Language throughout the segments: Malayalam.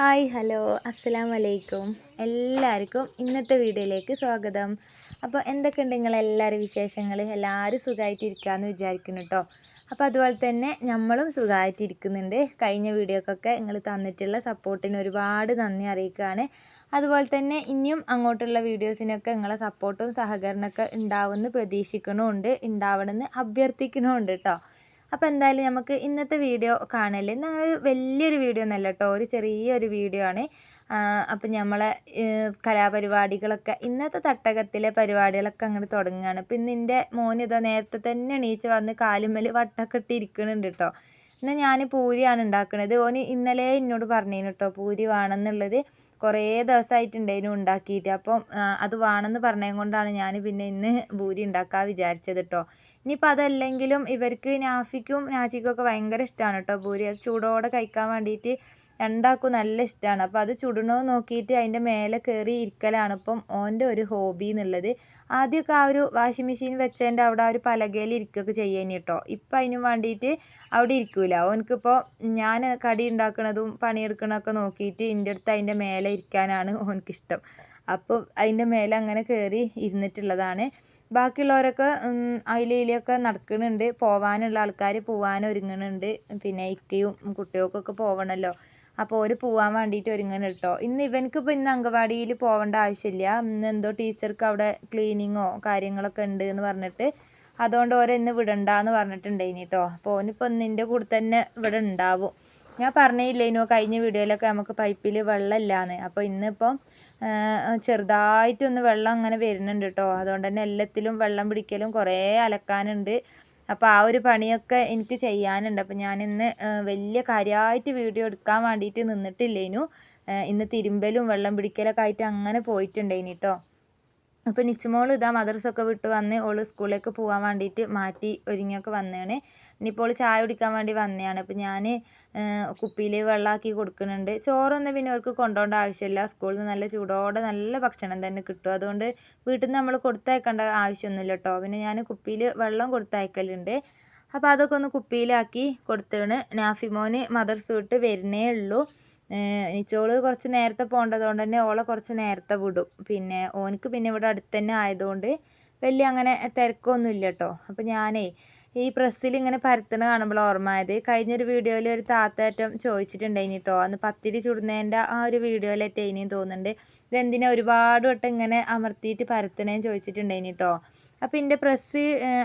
Hi hello. അസ്സലാം വലൈക്കും എല്ലാവർക്കും ഇന്നത്തെ വീഡിയോയിലേക്ക് സ്വാഗതം. അപ്പോൾ എന്തൊക്കെയുണ്ട് നിങ്ങളെല്ലാവരും വിശേഷങ്ങൾ? എല്ലാവരും സുഖമായിട്ടിരിക്കാമെന്ന് വിചാരിക്കുന്നു കേട്ടോ അപ്പോൾ അതുപോലെ തന്നെ നമ്മളും സുഖമായിട്ടിരിക്കുന്നുണ്ട്. കഴിഞ്ഞ വീഡിയോക്കൊക്കെ നിങ്ങൾ തന്നിട്ടുള്ള സപ്പോർട്ടിന് ഒരുപാട് നന്ദി അറിയിക്കുകയാണ്. അതുപോലെ തന്നെ ഇനിയും അങ്ങോട്ടുള്ള വീഡിയോസിനൊക്കെ നിങ്ങളെ സപ്പോർട്ടും സഹകരണമൊക്കെ ഉണ്ടാവുമെന്ന് പ്രതീക്ഷിക്കണമുണ്ട് ഉണ്ടാവണമെന്ന് അഭ്യർത്ഥിക്കണമുണ്ട് കേട്ടോ അപ്പോൾ എന്തായാലും നമുക്ക് ഇന്നത്തെ വീഡിയോ കാണല്ലേ ഇന്ന് വലിയൊരു വീഡിയോ ഒന്നല്ല കേട്ടോ ഒരു ചെറിയൊരു വീഡിയോ ആണ്. അപ്പം നമ്മളെ കലാപരിപാടികളൊക്കെ ഇന്നത്തെ തട്ടകത്തിലെ പരിപാടികളൊക്കെ അങ്ങോട്ട് തുടങ്ങുകയാണ് അപ്പം ഇന്ന് എന്റെ മോൻ ഇതാ നേരത്തെ തന്നെ എണീച്ച് വന്ന് കാലുമ്മൽ വട്ടൊക്കെ ഇട്ട് ഇരിക്കുന്നുണ്ട് കേട്ടോ എന്നാൽ ഞാൻ പൂരിയാണ് ഉണ്ടാക്കുന്നത് ഓന് ഇന്നലെ എന്നോട് പറഞ്ഞേനു കേട്ടോ പൂരി വേണമെന്നുള്ളത് കുറേ ദിവസമായിട്ടുണ്ടായിരുന്നു ഉണ്ടാക്കിയിട്ട് അപ്പം അത് വേണമെന്ന് പറഞ്ഞത് കൊണ്ടാണ് ഞാൻ പിന്നെ ഇന്ന് പൂരി ഉണ്ടാക്കാൻ വിചാരിച്ചത് കേട്ടോ ഇനിയിപ്പോൾ അതല്ലെങ്കിലും ഇവർക്ക് നാഫിക്കും നാജിക്കൊക്കെ ഭയങ്കര ഇഷ്ടമാണ് കേട്ടോ. പൂരി അത് ചൂടോടെ കഴിക്കാൻ വേണ്ടിയിട്ട് രണ്ടാക്കും നല്ല ഇഷ്ടമാണ് അപ്പോൾ അത് ചുടണോ നോക്കിയിട്ട് അതിന്റെ മേലെ കയറി ഇരിക്കലാണ് ഇപ്പം ഓന്റെ ഒരു ഹോബി എന്നുള്ളത്. ആദ്യമൊക്കെ ആ ഒരു വാഷിംഗ് മെഷീൻ വെച്ചതിന്റെ അവിടെ ആ ഒരു പലകയിൽ ഇരിക്കുകയൊക്കെ ചെയ്യാൻ കേട്ടോ. ഇപ്പം അതിന് വേണ്ടിയിട്ട് അവിടെ ഇരിക്കൂല. ഓനക്കിപ്പോൾ ഞാൻ കടി ഉണ്ടാക്കുന്നതും പണിയെടുക്കണതൊക്കെ നോക്കിയിട്ട് എന്റെ അടുത്ത് അതിന്റെ മേലെ ഇരിക്കാനാണ് ഓനക്കിഷ്ടം അപ്പോൾ അതിന്റെ മേലെ അങ്ങനെ കയറി ഇരുന്നിട്ടുള്ളതാണ്. ബാക്കിയുള്ളവരൊക്കെ അതിലൊക്കെ നടക്കുന്നുണ്ട് പോവാനുള്ള ആൾക്കാർ പോവാൻ ഒരുങ്ങുന്നുണ്ട് പിന്നെ ഇക്കയും കുട്ടികൾക്കൊക്കെ പോവണമല്ലോ അപ്പോൾ ഓര് പോവാൻ വേണ്ടിയിട്ട് ഒരുങ്ങണം കേട്ടോ ഇന്ന് ഇവനക്കിപ്പോൾ ഇന്ന് അംഗവാടിയിൽ പോകേണ്ട ആവശ്യമില്ല ഇന്ന് എന്തോ ടീച്ചർക്ക് അവിടെ ക്ലീനിങ്ങോ കാര്യങ്ങളൊക്കെ ഉണ്ട് എന്ന് പറഞ്ഞിട്ട് അതുകൊണ്ട് ഓരോ ഇന്ന് വിടണ്ടെന്ന് പറഞ്ഞിട്ടുണ്ടായിനി കേട്ടോ അപ്പോൾ ഓനിപ്പോൾ നിന്റെ കൂടെ തന്നെ ഇവിടെ ഉണ്ടാവും. ഞാൻ പറഞ്ഞില്ലേനോ കഴിഞ്ഞ വീഡിയോയിലൊക്കെ നമുക്ക് പൈപ്പിൽ വെള്ളമില്ലാന്ന്. അപ്പോൾ ഇന്നിപ്പം ചെറുതായിട്ടൊന്ന് വെള്ളം അങ്ങനെ വരുന്നുണ്ട് കേട്ടോ അതുകൊണ്ട് തന്നെ എല്ലാത്തിലും വെള്ളം പിടിക്കലും കുറേ അലക്കാനുണ്ട്. അപ്പോൾ ആ ഒരു പണിയൊക്കെ എനിക്ക് ചെയ്യാനുണ്ട്. അപ്പോൾ ഞാനിന്ന് വലിയ കാര്യമായിട്ട് വീഡിയോ എടുക്കാൻ വേണ്ടിയിട്ട് നിന്നിട്ടില്ലേനു. ഇന്ന് തിരുമ്പലും വെള്ളം പിടിക്കലൊക്കെ ആയിട്ട് അങ്ങനെ പോയിട്ടുണ്ടേനി കേട്ടോ അപ്പോൾ നിച്ചുമോൾ ഇതാ മദർസൊക്കെ വിട്ട് വന്ന് ഓൾ സ്കൂളിലേക്ക് പോകാൻ വേണ്ടിയിട്ട് മാറ്റി ഒരുങ്ങിയൊക്കെ വന്നതാണ് ഇനിയിപ്പോൾ ചായ കുടിക്കാൻ വേണ്ടി വന്നതാണ് അപ്പോൾ ഞാൻ കുപ്പിയിൽ വെള്ളമാക്കി കൊടുക്കുന്നുണ്ട്. ചോറൊന്നും പിന്നെ അവർക്ക് കൊണ്ടുപോകേണ്ട ആവശ്യമില്ല. സ്കൂളിൽ നിന്ന് നല്ല ചൂടോടെ നല്ല ഭക്ഷണം തന്നെ കിട്ടും. അതുകൊണ്ട് വീട്ടിൽ നിന്ന് നമ്മൾ കൊടുത്തയക്കേണ്ട ആവശ്യമൊന്നുമില്ല കേട്ടോ പിന്നെ ഞാൻ കുപ്പിയിൽ വെള്ളം കൊടുത്തയക്കലുണ്ട്. അപ്പോൾ അതൊക്കെ ഒന്ന് കുപ്പിയിലാക്കി കൊടുത്താണ്. നാഫിമോന് മദർ വിട്ട് വരുന്നേ ഉള്ളൂ. നിച്ചോൾ കുറച്ച് നേരത്തെ പോകേണ്ടത് കൊണ്ട് തന്നെ ഓളെ കുറച്ച് നേരത്തെ വിടും. പിന്നെ ഓനക്ക് പിന്നെ ഇവിടെ അടുത്ത് തന്നെ ആയതുകൊണ്ട് വലിയ അങ്ങനെ തിരക്കൊന്നും ഇല്ല കേട്ടോ അപ്പോൾ ഞാനേ ഈ പ്രസ്സിൽ ഇങ്ങനെ പരത്തണ കാണുമ്പോൾ ഓർമ്മയായത്. കഴിഞ്ഞൊരു വീഡിയോയിൽ ഒരു താത്തേറ്റം ചോദിച്ചിട്ടുണ്ടായിനി കേട്ടോ അന്ന് പത്തിരി ചുടുന്നതിന്റെ ആ ഒരു വീഡിയോയിലേറ്റ് ഇനിയും തോന്നുന്നുണ്ട്. ഇതെന്തിനാ ഒരുപാട് വട്ടം ഇങ്ങനെ അമർത്തിയിട്ട് പരത്തണേന്ന് ചോദിച്ചിട്ടുണ്ടായിനി കേട്ടോ അപ്പോൾ എന്റെ പ്രസ്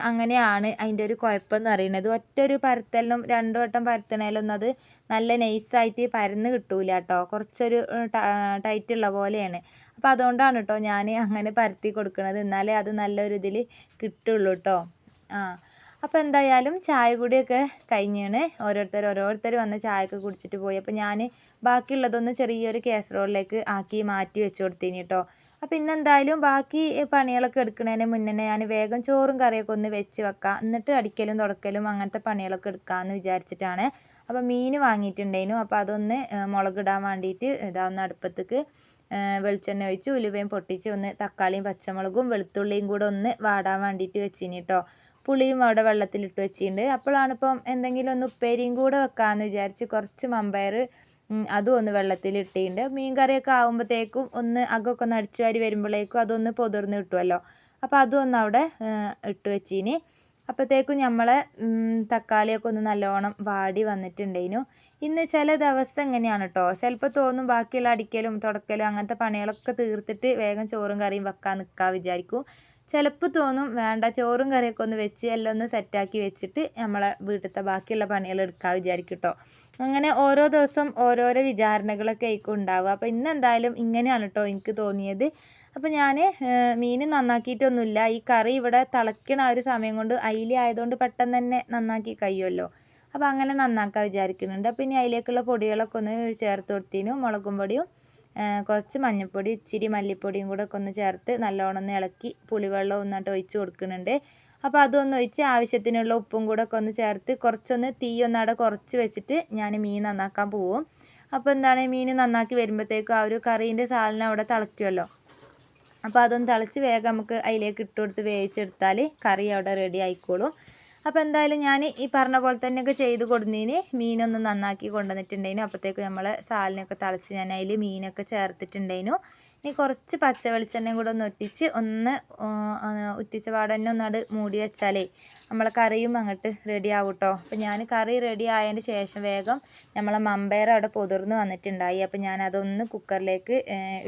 അങ്ങനെയാണ് അതിന്റെ ഒരു കുഴപ്പം എന്ന് പറയുന്നത്. ഒറ്റ ഒരു പരത്തലിനും രണ്ടു വട്ടം പരത്തണേലൊന്നും അത് നല്ല നൈസായിട്ട് പരന്ന് കിട്ടൂല കേട്ടോ കുറച്ചൊരു ടൈറ്റുള്ള പോലെയാണ്. അപ്പോൾ അതുകൊണ്ടാണ് കേട്ടോ ഞാൻ അങ്ങനെ പരത്തി കൊടുക്കുന്നത് എന്നാലേ അത് നല്ലൊരു ഇതിൽ കിട്ടുള്ളൂ കേട്ടോ. ആ. അപ്പോൾ എന്തായാലും ചായ കൂടിയൊക്കെ കഴിഞ്ഞാണ്. ഓരോരുത്തർ ഓരോരുത്തർ വന്ന് ചായയൊക്കെ കുടിച്ചിട്ട് പോയി. അപ്പോൾ ഞാൻ ബാക്കിയുള്ളതൊന്ന് ചെറിയൊരു കാസറോളിലേക്ക് ആക്കി മാറ്റി വെച്ച് കൊടുത്തിന് കേട്ടോ അപ്പോൾ ഇന്നെന്തായാലും ബാക്കി പണികളൊക്കെ എടുക്കുന്നതിന് മുന്നേ ഞാൻ വേഗം ചോറും കറിയൊക്കെ ഒന്ന് വെച്ച് വെക്കാം. എന്നിട്ട് അടിക്കലും തുടക്കലും അങ്ങനത്തെ പണികളൊക്കെ എടുക്കാമെന്ന് വിചാരിച്ചിട്ടാണ്. അപ്പോൾ മീൻ വാങ്ങിയിട്ടുണ്ടായിരുന്നു അപ്പോൾ അതൊന്ന് മുളകിടാൻ വേണ്ടിയിട്ട് ഇതാ ഒന്ന് അടുപ്പത്തേക്ക് വെളിച്ചെണ്ണ ഒഴിച്ച് ഉലുവയും പൊട്ടിച്ച് ഒന്ന് തക്കാളിയും പച്ചമുളകും വെളുത്തുള്ളിയും കൂടെ ഒന്ന് വാടാൻ വേണ്ടിയിട്ട് വെച്ചിനി കേട്ടോ പുളിയും അവിടെ വെള്ളത്തിലിട്ട് വെച്ചിട്ടുണ്ട്. അപ്പോഴാണ് ഇപ്പം എന്തെങ്കിലും ഒന്ന് ഉപ്പേരിയും കൂടെ വെക്കാമെന്ന് വിചാരിച്ച് കുറച്ച് മമ്പയർ അതും ഒന്ന് വെള്ളത്തിലിട്ടിട്ടുണ്ട്. മീൻ കറിയൊക്കെ ആകുമ്പോഴത്തേക്കും ഒന്ന് അകമൊക്കെ ഒന്ന് അടിച്ചു വാരി വരുമ്പോഴേക്കും അതൊന്ന് പൊതിർന്ന് കിട്ടുമല്ലോ അപ്പോൾ അതും ഒന്ന് അവിടെ ഇട്ട് വെച്ചിനി. അപ്പോഴത്തേക്കും നമ്മളെ തക്കാളിയൊക്കെ ഒന്ന് നല്ലോണം വാടി വന്നിട്ടുണ്ടേനു. ഇന്ന് ചില ദിവസം എങ്ങനെയാണ് കേട്ടോ ചിലപ്പോൾ തോന്നും ബാക്കിയുള്ള അടിക്കലും തുടക്കലും അങ്ങനത്തെ പണികളൊക്കെ തീർത്തിട്ട് വേഗം ചോറും കറിയും വെക്കാൻ നിൽക്കാൻ വിചാരിക്കും. ചിലപ്പോൾ തോന്നും വേണ്ട. ചോറും കറിയൊക്കെ ഒന്ന് വെച്ച് എല്ലാം ഒന്ന് സെറ്റാക്കി വെച്ചിട്ട് നമ്മളെ വീട്ടിലത്തെ ബാക്കിയുള്ള പണികൾ എടുക്കാൻ വിചാരിക്കും കേട്ടോ അങ്ങനെ ഓരോ ദിവസം ഓരോരോ വിചാരണകളൊക്കെ ആയിരിക്കും ഉണ്ടാവുക. അപ്പോൾ ഇന്ന് എന്തായാലും ഇങ്ങനെയാണ് കേട്ടോ എനിക്ക് തോന്നിയത്. അപ്പോൾ ഞാൻ മീൻ നന്നാക്കിയിട്ടൊന്നുമില്ല. ഈ കറി ഇവിടെ തിളയ്ക്കണ ആ ഒരു സമയം കൊണ്ട് അയില ആയതുകൊണ്ട് പെട്ടെന്ന് തന്നെ നന്നാക്കി കഴിയുമല്ലോ. അപ്പോൾ അങ്ങനെ നന്നാക്കാൻ വിചാരിക്കുന്നുണ്ട്. അപ്പോൾ ഇനി അതിലേക്കുള്ള പൊടികളൊക്കെ ഒന്ന് ചേർത്ത് കൊടുത്തിനു മുളകും പൊടിയും കുറച്ച് മഞ്ഞൾപ്പൊടി ഇച്ചിരി മല്ലിപ്പൊടിയും കൂടെ ഒക്കെ ഒന്ന് ചേർത്ത് നല്ലോണം ഒന്ന് ഇളക്കി പുളിവെള്ളം ഒന്നിട്ട് ഒഴിച്ച് കൊടുക്കുന്നുണ്ട്. അപ്പോൾ അതൊന്ന് ഒഴിച്ച് ആവശ്യത്തിനുള്ള ഉപ്പും കൂടെ ഒക്കെ ഒന്ന് ചേർത്ത് കുറച്ചൊന്ന് തീ ഒന്നവിടെ കുറച്ച് വെച്ചിട്ട് ഞാൻ മീൻ നന്നാക്കാൻ പോവും. അപ്പോൾ എന്താണ് മീൻ നന്നാക്കി വരുമ്പോഴത്തേക്കും ആ ഒരു കറീന്റെ സാലിന് അവിടെ തിളയ്ക്കുമല്ലോ. അപ്പോൾ അതൊന്ന് തിളച്ച് വേഗം നമുക്ക് അതിലേക്ക് ഇട്ട് കൊടുത്ത് വേവിച്ചെടുത്താൽ കറി അവിടെ റെഡി ആയിക്കോളും. അപ്പോൾ എന്തായാലും ഞാൻ ഈ പറഞ്ഞ പോലെ തന്നെയൊക്കെ ചെയ്ത് കൊടുന്നതിന് മീനൊന്ന് നന്നാക്കി കൊണ്ടുവന്നിട്ടുണ്ടായിരുന്നു അപ്പോഴത്തേക്ക് നമ്മൾ സാലിനൊക്കെ തളിച്ച് ഞാൻ അതിൽ മീനൊക്കെ ചേർത്തിട്ടുണ്ടായിരുന്നു ഇനി കുറച്ച് പച്ച വെളിച്ചെണ്ണയും കൂടെ ഒന്ന് ഒറ്റിച്ച് ഒന്ന് ഉറ്റിച്ച പാടന്നെ അത് മൂടി വെച്ചാലേ നമ്മളെ കറിയും അങ്ങോട്ട് റെഡി ആവും കേട്ടോ അപ്പോൾ ഞാൻ കറി റെഡി ആയതിന് ശേഷം വേഗം നമ്മളെ മമ്പയർ അവിടെ പൊതിർന്ന് വന്നിട്ടുണ്ടായി. അപ്പോൾ ഞാൻ അതൊന്ന് കുക്കറിലേക്ക്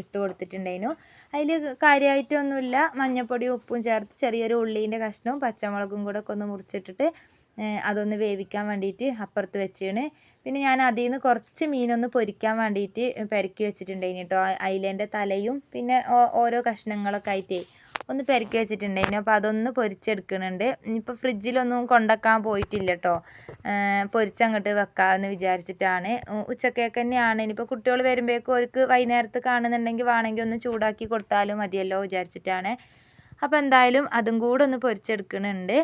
ഇട്ട് കൊടുത്തിട്ടുണ്ടായിരുന്നു. അതിൽ കാര്യമായിട്ടൊന്നുമില്ല മഞ്ഞൾപ്പൊടിയും ഉപ്പും ചേർത്ത് ചെറിയൊരു ഉള്ളീന്റെ കഷ്ണവും പച്ചമുളകും കൂടെ ഒക്കെ ഒന്ന് മുറിച്ചിട്ടിട്ട് അതൊന്ന് വേവിക്കാൻ വേണ്ടിയിട്ട് അപ്പുറത്ത് വെച്ചാണ്. പിന്നെ ഞാൻ അതിൽ നിന്ന് കുറച്ച് മീനൊന്ന് പൊരിക്കാൻ വേണ്ടിയിട്ട് പെരക്കി വെച്ചിട്ടുണ്ടായിന് കേട്ടോ അയിലേന്റെ തലയും പിന്നെ ഓരോ കഷ്ണങ്ങളൊക്കെ ആയിട്ട് ഒന്ന് പെരക്കി വെച്ചിട്ടുണ്ടായിരുന്നു അപ്പോൾ അതൊന്ന് പൊരിച്ചെടുക്കുന്നുണ്ട് ഇനിയിപ്പോൾ ഫ്രിഡ്ജിലൊന്നും കൊണ്ടുവയ്ക്കാൻ പോയിട്ടില്ല കേട്ടോ പൊരിച്ചങ്ങോട്ട് വെക്കാമെന്ന് വിചാരിച്ചിട്ടാണ്. ഉച്ചക്കേക്ക് തന്നെയാണ്. ഇനിയിപ്പോൾ കുട്ടികൾ വരുമ്പോഴേക്കും അവർക്ക് വൈകുന്നേരത്ത് കാണുന്നുണ്ടെങ്കിൽ വേണമെങ്കിൽ ഒന്ന് ചൂടാക്കി കൊടുത്താലും മതിയല്ലോ വിചാരിച്ചിട്ടാണ്. അപ്പോൾ എന്തായാലും അതും കൂടെ ഒന്ന് പൊരിച്ചെടുക്കുന്നുണ്ട്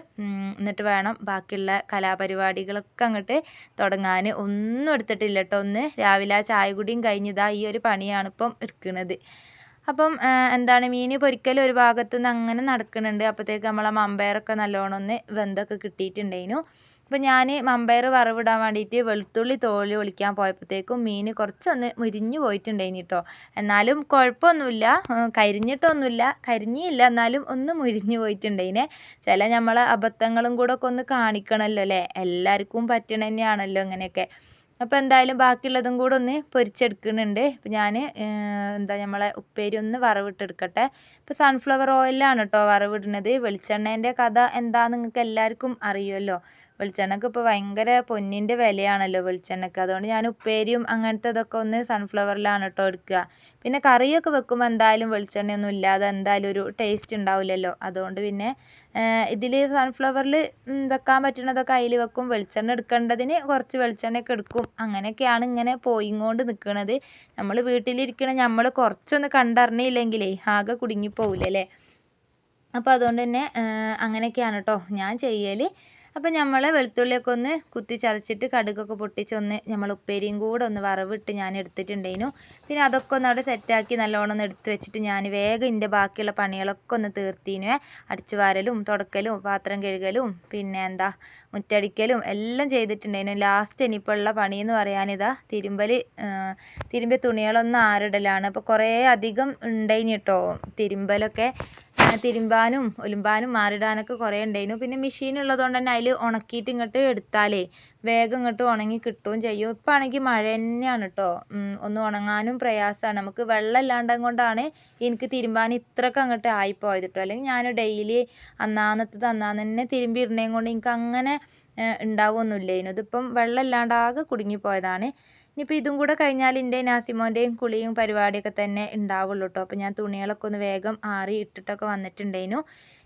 എന്നിട്ട് വേണം ബാക്കിയുള്ള കലാപരിപാടികളൊക്കെ അങ്ങോട്ട് തുടങ്ങാൻ ഒന്നും എടുത്തിട്ടില്ല കേട്ടോ ഒന്ന്. രാവിലെ ചായ കുടിയും കഴിഞ്ഞതാ ഈ ഒരു പണിയാണ് ഇപ്പം എടുക്കുന്നത് അപ്പം എന്താണ് മീൻ പൊരിക്കൽ ഒരു ഭാഗത്തുനിന്ന് അങ്ങനെ നടക്കുന്നുണ്ട് അപ്പോഴത്തേക്ക് നമ്മളെ മമ്പയറൊക്കെ നല്ലോണം ഒന്ന് വെന്തൊക്കെ കിട്ടിയിട്ടുണ്ടായിരുന്നു അപ്പോൾ ഞാൻ മമ്പയർ വറവിടാൻ വേണ്ടിയിട്ട് വെളുത്തുള്ളി തോൽ ഒളിക്കാൻ പോയപ്പോഴത്തേക്കും മീൻ കുറച്ചൊന്ന് മുരിഞ്ഞു പോയിട്ടുണ്ടായിന് കേട്ടോ എന്നാലും കുഴപ്പമൊന്നുമില്ല കരിഞ്ഞിട്ടൊന്നുമില്ല കരിഞ്ഞില്ല. എന്നാലും ഒന്ന് മുരിഞ്ഞു പോയിട്ടുണ്ടായിനെ. ചില നമ്മളെ അബദ്ധങ്ങളും കൂടെ ഒക്കെ ഒന്ന് കാണിക്കണമല്ലോ അല്ലേ എല്ലാവർക്കും പറ്റണ തന്നെയാണല്ലോ ഇങ്ങനെയൊക്കെ. അപ്പോൾ എന്തായാലും ബാക്കിയുള്ളതും കൂടെ ഒന്ന് പൊരിച്ചെടുക്കുന്നുണ്ട്. അപ്പോൾ ഞാൻ എന്താ നമ്മളെ ഉപ്പേരി ഒന്ന് വറവിട്ടെടുക്കട്ടെ. ഇപ്പോൾ സൺഫ്ലവർ ഓയിലാണ് കേട്ടോ വറവിടുന്നത്. വെളിച്ചെണ്ണേന്റെ കഥ എന്താ നിങ്ങൾക്ക് എല്ലാവർക്കും അറിയുമല്ലോ വെളിച്ചെണ്ണയ്ക്ക് ഇപ്പോൾ ഭയങ്കര പൊന്നിന്റെ വിലയാണല്ലോ വെളിച്ചെണ്ണയ്ക്ക് അതുകൊണ്ട് ഞാൻ ഉപ്പേരിയും അങ്ങനത്തെ ഇതൊക്കെ ഒന്ന് സൺഫ്ലവറിലാണ് കേട്ടോ എടുക്കുക. പിന്നെ കറിയൊക്കെ വെക്കുമ്പോൾ എന്തായാലും വെളിച്ചെണ്ണയൊന്നും ഇല്ലാതെ എന്തായാലും ഒരു ടേസ്റ്റ് ഉണ്ടാവില്ലല്ലോ. അതുകൊണ്ട് പിന്നെ ഇതിൽ സൺഫ്ലവറിൽ വെക്കാൻ പറ്റുന്നതൊക്കെ അതിൽ വെക്കും. വെളിച്ചെണ്ണ എടുക്കേണ്ടതിന് കുറച്ച് വെളിച്ചെണ്ണയൊക്കെ എടുക്കും. അങ്ങനെയൊക്കെയാണ് ഇങ്ങനെ പോയിങ്ങോണ്ട് നിൽക്കുന്നത് നമ്മൾ വീട്ടിലിരിക്കണ നമ്മൾ കുറച്ചൊന്ന് കണ്ടറിഞ്ഞില്ലെങ്കിലേ ആകെ കുടുങ്ങിപ്പോവില്ലേ അല്ലേ അപ്പോൾ അതുകൊണ്ട് തന്നെ അങ്ങനെയൊക്കെയാണ് കേട്ടോ ഞാൻ ചെയ്യൽ അപ്പോൾ നമ്മൾ വെളുത്തുള്ളിയൊക്കെ ഒന്ന് കുത്തി ചതച്ചിട്ട് കടുകൊക്കെ പൊട്ടിച്ചൊന്ന് നമ്മൾ ഉപ്പേരിയും കൂടെ ഒന്ന് വറവിട്ട് ഞാൻ എടുത്തിട്ടുണ്ടായിരുന്നു. പിന്നെ അതൊക്കെ ഒന്ന് അവിടെ സെറ്റാക്കി നല്ലോണം ഒന്ന് എടുത്ത് വെച്ചിട്ട് ഞാൻ വേഗം ഇതിന്റെ ബാക്കിയുള്ള പണികളൊക്കെ ഒന്ന് തീർത്തിനുവേ അടിച്ചു വാരലും തുടക്കലും പാത്രം കഴുകലും പിന്നെ എന്താ മുറ്റടിക്കലും എല്ലാം ചെയ്തിട്ടുണ്ടായിരുന്നു. ലാസ്റ്റ് ഇനിയിപ്പോൾ ഉള്ള പണി എന്ന് പറയാനിതാ തിരുമ്പൽ തിരുമ്പിയ തുണികളൊന്നും ആറിടലാണ് അപ്പോൾ കുറേ അധികം ഉണ്ടായിന് കേട്ടോ തിരുമ്പലൊക്കെ തിരുമ്പാനും ഒലുമ്പാനും മാറിടാനൊക്കെ കുറേ ഉണ്ടായിരുന്നു പിന്നെ മെഷീൻ ഉള്ളതുകൊണ്ട് തന്നെ അതിൽ ഉണക്കിയിട്ട് ഇങ്ങോട്ട് എടുത്താലേ വേഗം ഇങ്ങോട്ട് ഉണങ്ങി കിട്ടുകയും ചെയ്യും. ഇപ്പം ആണെങ്കിൽ മഴ തന്നെയാണ് കേട്ടോ ഒന്ന് ഉണങ്ങാനും പ്രയാസമാണ്. നമുക്ക് വെള്ളം ഇല്ലാണ്ടും കൊണ്ടാണ് എനിക്ക് തിരുമ്പാൻ ഇത്രയൊക്കെ അങ്ങോട്ട് ആയിപ്പോയത് കേട്ടോ അല്ലെങ്കിൽ ഞാൻ ഡെയിലി അന്നാന്നത്തത് അന്നാന്ന് തന്നെ തിരുമ്പി ഇടുന്നതും കൊണ്ട് എനിക്ക് അങ്ങനെ ഉണ്ടാവുമൊന്നുമില്ല ഇതിപ്പം വെള്ളം ഇല്ലാണ്ടാകെ കുടുങ്ങിപ്പോയതാണ്. ഇനിയിപ്പോൾ ഇതും കൂടെ കഴിഞ്ഞാൽ എന്റെ നാസിമോന്റെയും കുളിയും പരിപാടിയൊക്കെ തന്നെ ഉണ്ടാവുള്ളൂ കേട്ടോ അപ്പോൾ ഞാൻ തുണികളൊക്കെ ഒന്ന് വേഗം ആറി ഇട്ടിട്ടൊക്കെ വന്നിട്ടുണ്ടായിരുന്നു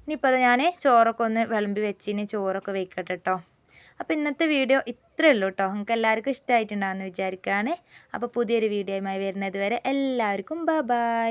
ഇനിയിപ്പോൾ അത് ഞാൻ ചോറൊക്കെ ഒന്ന് വിളമ്പി വെച്ചിന്. ചോറൊക്കെ വെക്കട്ടെ കേട്ടോ അപ്പോൾ ഇന്നത്തെ വീഡിയോ ഇത്രയേ ഉള്ളൂ കേട്ടോ നിങ്ങൾക്ക് എല്ലാവർക്കും ഇഷ്ടമായിട്ടുണ്ടാകുമെന്ന് വിചാരിക്കുകയാണ്. അപ്പോൾ പുതിയൊരു വീഡിയോയുമായി വരുന്നത് വരെ എല്ലാവർക്കും ബൈ ബൈ